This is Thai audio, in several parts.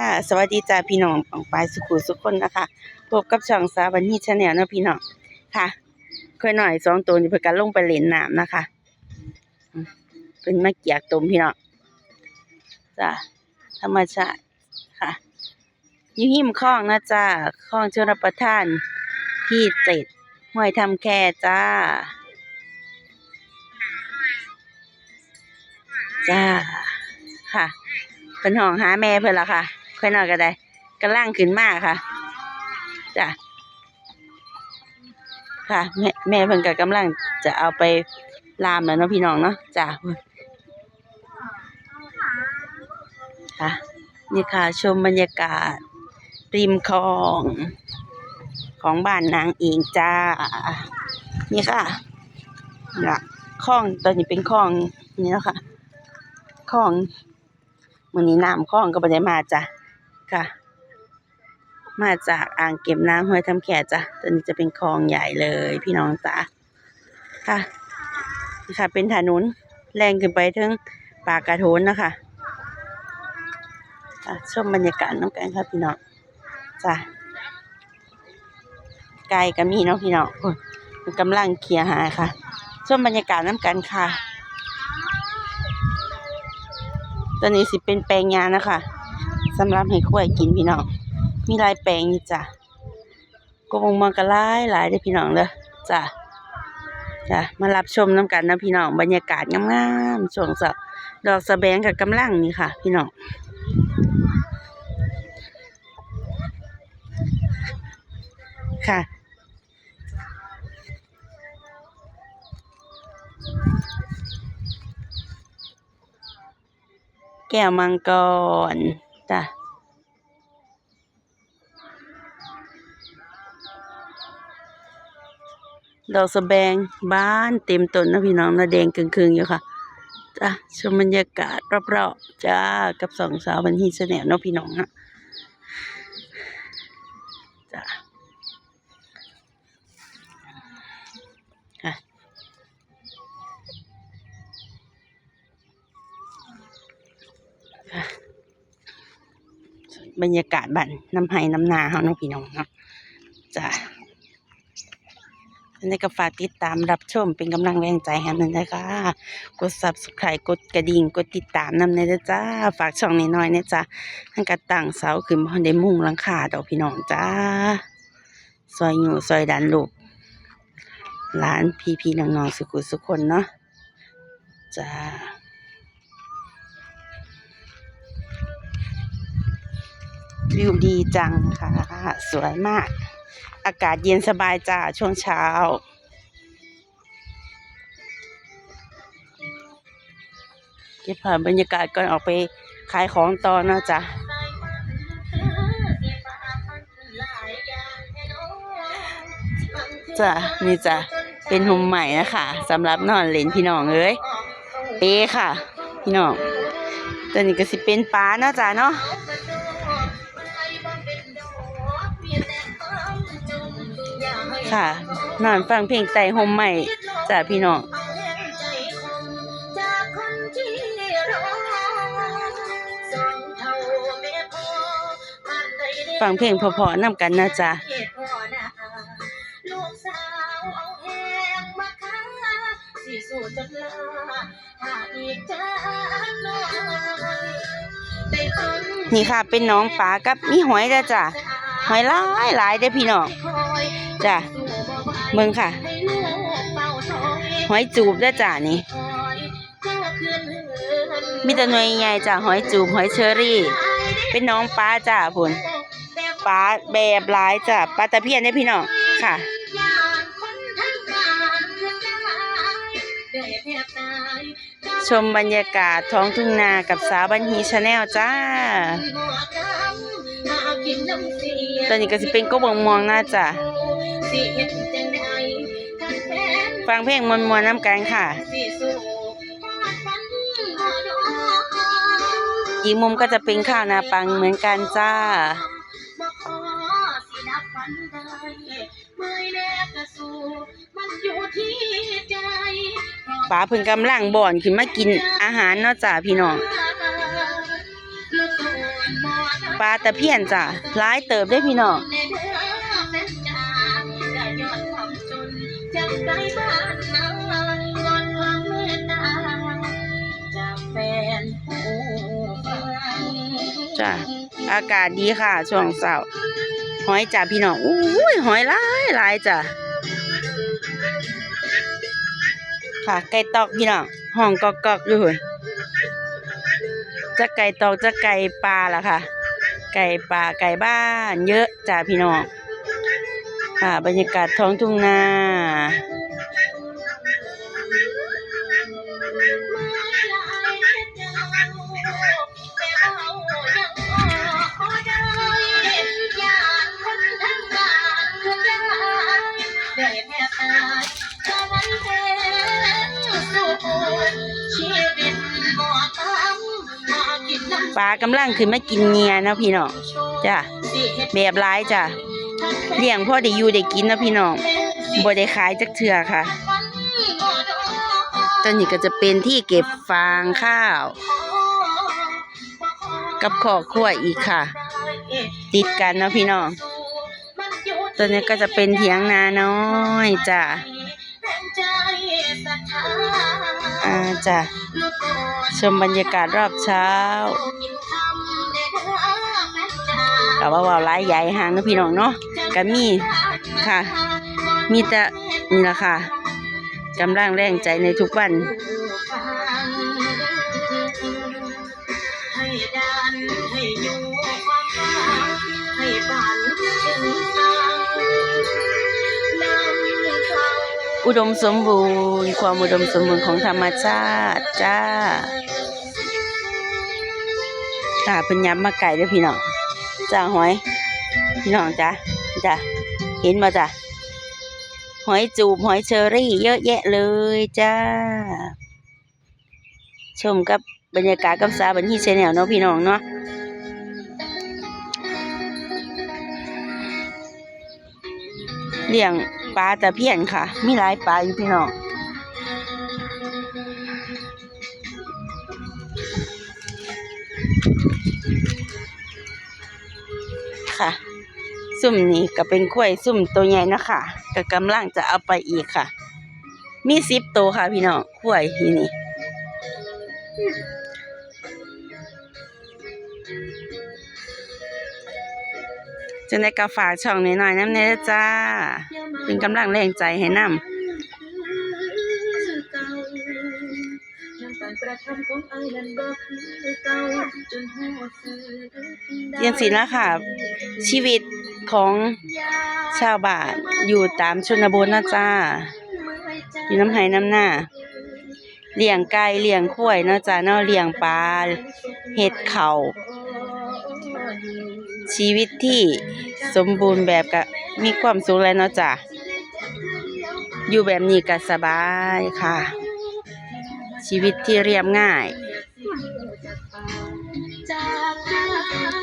ค่ะสวัสดีจ้าพี่น้องของปลายสุขุสุขคนนะคะพบกับช่องสาวันนี้ชาแนลนะพี่น้องค่ะค่อยหน่อยสองตัวนี่เพื่อกันลงไปเล่นน้ำนะคะเป็นมาเกียกตมพี่น้องจ้าธรรมชาติค่ะยิ้หิมคลองนะจ้าคลองชลประทานที่เจ็ดห้วยทำแค่จ้า จ้าค่ะเป็นห้องหาแม่เพื่อนละค่ะ ค่อยนอนก็ได้กำลังขึ้นมากค่ะจ้ะค่ะ แม่แม่เพิ่นก็กำลังจะเอาไปลามแล้วเนาะพี่น้องเนาะจ้ะค่ะนี่ค่ะชมบรรยากาศริมคลองของบ้านนางเองจ้า นี่ค่ะนะคลองตอนนี้เป็นคลองนี่แล้วค่ะคลองมื้อนี้น้ำคลองก็บ่ได้มาจ้ะ ค่ะ มาจากอ่างเก็บน้ำห้วยทำแขจ้ะตัวนี้จะเป็นคลองใหญ่เลยพี่น้องจ๋าค่ะนี่ค่ะ เป็นถนนแรงขึ้นไปถึงปากกระโถนนะคะอะชมบรรยากาศน้องกันครับพี่น้องจ้ะไกลก็มีเนาะพี่น้องมันกำลังเคลียร์หาค่ะชมบรรยากาศน้ำกันค่ะตัวนี้สิเป็นแปลงยานะคะ สำหรับให้ข้วยกินพี่น้อง มีลายแปลงนี่จ้ะกงมันก็หลายหลายเด้อพี่น้องเด้อจ้ะจ้ะมารับชมน้ำกันนะพี่น้องบรรยากาศงามๆช่วงเช้าดอกสะแบงกับกำลังนี่ค่ะ พี่น้องค่ะแก้วมังกร จ้ะดอกสะแบงบ้านเต็มต้นนะพี่น้องนะแดงครึ่งๆอยู่ค่ะจ้ะชมบรรยากาศรอบๆจ้ากับสองสาวบันทีแนลเนาะพี่น้องฮะ บรรยากาศบ้านน้ำไห้น้ำนาเฮาเนาะพี่น้องเนาะจ้ะนนี้ก็ฝากติดตามรับชมเป็นกำลังแรงใจให้นึ่งนะคะ กด subscribe กดกระดิ่งกดติดตามนำในเด้อจ้า ฝากช่องน้อยๆเนี่ยจ้าทั้งกระตั้งเสาขึ้นพอได้มุ่งหลังคาดอกพี่น้องจ้า ซอยอยู่ซอยดันลูกหลานพี่พี่ๆน้องๆสุขุสุคนเนาะจ้า วิวดีจังค่ะ สวยมาก อากาศเย็นสบายจ้าช่วงเช้า เก็บภาพบรรยากาศก่อนออกไปขายของต่อเนะจ้ะจ้ะนี่จ้ะเป็นหุมใหม่นะคะสำหรับนอนเล่นพี่น้องเอ้ยเอค่ะ พี่น้องตัวนี้ก็สิเป็นปลาเนาะจ้ะเนาะ ค่ะ นอนฟังเพลงไต่ห่มใหม่จ้ะพี่น้องฟังเพลงเพอๆนำกันนะจ๊ะลูกสาวเอาแหงมาค้าสิสู่จนลาถ้าอีกจักหน่อยได้ฟังนี่ค่ะเป็นน้องปลากับมีหอยจ้ะจ้ะหอยหลายหลายเด้อพี่น้อง จ้ะเบิ่งค่ะ หอยจูบเด้จ้ะนี่มีแต่หน่วยใหญ่จ้ะหอยจูบหอยเชอรี่ เป็นน้องปลาจ้ะพุ่นปลาแบบหลายจ้ะปลาตะเพียนเด้พี่น้องค่ะชมบรรยากาศท้องทุ่งนากับสาวบันฮีชาแนลจ้า ตอนนี้ก็สิเป็นก็บงมองหน่าจ้ะ ฟังเพลงมวนมวนๆน้ำกันค่ะอีกมุมก็จะเป็นข้าวนาปังเหมือนกันจ้าป๋าเพิ่งกำลังบ่อนขึ้นมากินอาหารเนาะจ้าพี่น้องลูกโอนมองปลาตะเพียนจ้ะหลายเติบได้อพี่น้อง จากไกลบ้านนาวอนวามเมตตาจากแฟนผู้จ้ะอากาศดีค่ะ ช่วงเช้าหอยจ้ะพี่น้องอุ้ยหอยหลายหลายจ้ะค่ะไก่ตอกพี่น้องห้องกอกกอกอยู่หุ่นจะไก่ตอกจะไก่ปลาล่ะค่ะ ไก่ป่าไก่บ้าน เยอะจ้ะพี่น้องค่ะบรรยากาศท้องทุ่งนา ปลากำลังขึ้นมากินเงียนะพี่น้องจ้ะแบบร้ายจ้ะเลี้ยงพ่อได้อยู่ได้กินนะพี่น้อง บ่ได้ขายจักเทื่อค่ะตอนนี้ก็จะเป็นที่เก็บฟางข้าว กับขอกขั้วอีกค่ะ ติดกันเนาะพี่น้องตอนนี้ก็จะเป็นเถียงนาน้อยจ้ะอ่าจ้ะชมบรรยากาศรอบเช้ากับว่าว่าหลายใหญ่ห่างนะพี่น้องเนาะก็มีค่ะ มีแต่นี่แหละค่ะกำลังแรงใจในทุกวันอุดมสมบูรณ์ความอุดมสมบูรณ์ของธรรมชาติจ้าค่ะเพิ่นย้ำมาไก่ด้อพี่น้องจ้าหอย พี่น้องจ้าจ้าเห็นมาจ้า หอยจูบหอยเชอรี่ เยอะแยะเลยจ้า ชมกับบรรยากาศกับสาบันที่ชแนลเนาะพี่น้องเนาะเลี้ยงปลาตะเพียนค่ะ มีหลายปลาอยู่พี่น้องค่ะ ซุ่มนี่ก็เป็นกล้วยซุ่มตัวใหญ่เนาะคะก็กำลังจะเอาไปอีกค่ะ มีสิบตัวค่ะ พี่น้องกล้วยที่นี่จะได้กาฝากช่องน้อยๆน้ำเน้อจ้า เป็นกำลังแรงใจให้นำยังสินะค่ะชีวิต ของชาวบ้านอยู่ตามชนบทนะจ้า อยู่น้ำไห้น้ำหน้าเลี้ยงไก่เลี้ยงข้วยเนาะจ้าเนาะเลี้ยงปลาเห็ดเข่าชีวิตที่สมบูรณ์แบบกะมีความสุขแล้วเนาะจ้าอยู่แบบนี้ก็สบายค่ะ ชีวิตที่เรียบง่าย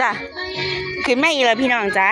จ้ะ ขึ้นมาอีกแล้วพี่น้องจ้า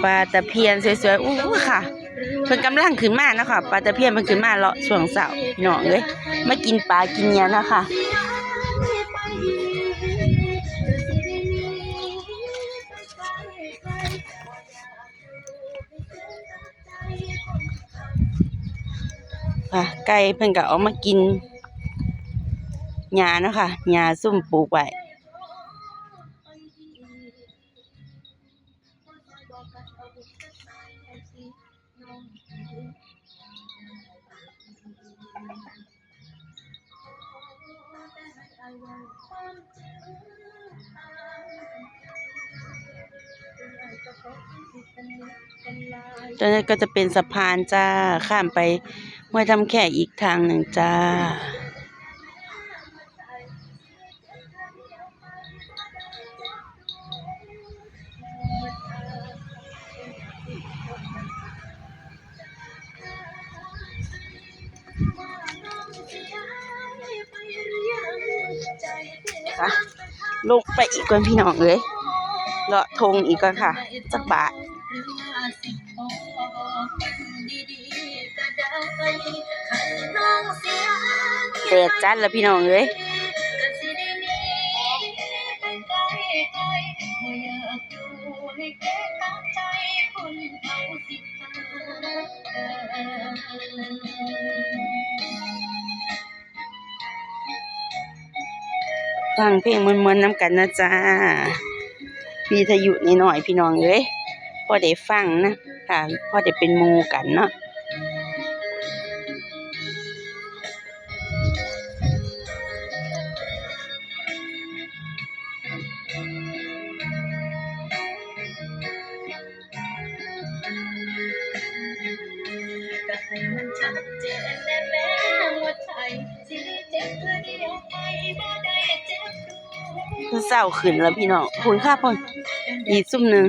ไปลาตะเพียนสวยๆอู้ค่ะเพิ่นกำลังขึ้นมานะค่ะปลาตะเพียนมันขึ้นมาเลาะช่วงเสาร์พี่น้องเอ้ยมากินปลากินเนี้ยนะคะค่ะไก่เพิ่นก็เอามากิน หญ้านะคะหญ้าซุ่มปลูกไว้ตอนนั้ก็จะเป็นสะพานจ้า ข้ามไปห้วยทำแค่อีกทางหนึ่งจ้า คะลูกไปอีกก่อนพี่น้องเลยเลาะทงอีกก่อนค่ะจักบาทเสียแดดจัดแล้วพี่น้องเลย ฟังเพลงมวนๆน้ำกันนะจ๊ะพี่ทยุนิดหน่อยพี่น้องเอ้ยพอได้ฟังนะค่ะพอได้เป็นมูกันเนาะ คือเศร้าขึ้นแล้วพี่น้องคุณค่าพ่นอีกซุ่มหนึ่ง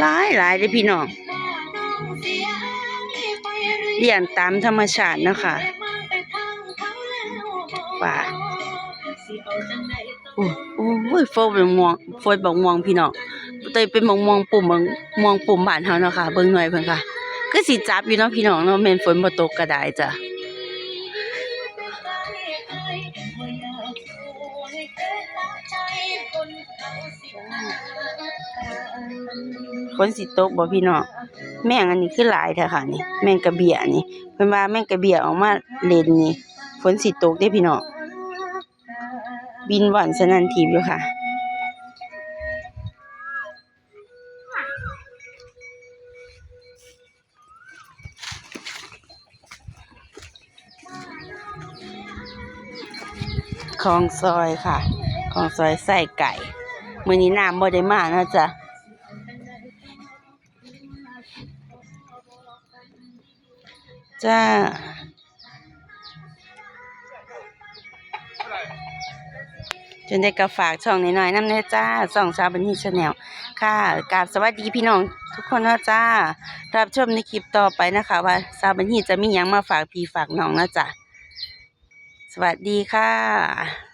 หลายหลายเลยพี่น้องเลี้ยงตามธรรมชาตินะค่ะว่าโอ้โอ้ยโฟเป็นม่วงโฟยบักม่วงพี่น้องเตยเป็นบักม่วงปุ่มบักม่วงปุ่มบ้านเฮาเนาะค่ะเบิ่งหน่อยเพิ่นค่ะ คือสิจับอยู่เนาะพี่น้องเนาะแม่นฝนบ่ตกก็ได้จ้ะ นสิตกบ่พี่น้องแม่งอันนี้คือหลายแท้ค่ะนี่แม่งกระเบียนี่เพิ่นว่าแม่งกระเบียออกมาเล่นนี่ฝนสิตกเด้พี่น้องบินหว่อนสนันทิพย์อยู่ค่ะคลองซอยค่ะคลองซอยไส้ไก่ มื้อนี้น้ำบ่ได้มานะจ๊ะ จ้า จนได้กระฝากช่องน้อยๆน้ำเน้อจ้าช่องสาวบันทีชาแนลค่ะกราบสวัสดีพี่น้องทุกคนนะจ้า รับชมในคลิปต่อไปนะคะ ว่าสาวบันทีจะมีหยังมาฝากพี่ฝากน้องนะจ้ะสวัสดีค่ะ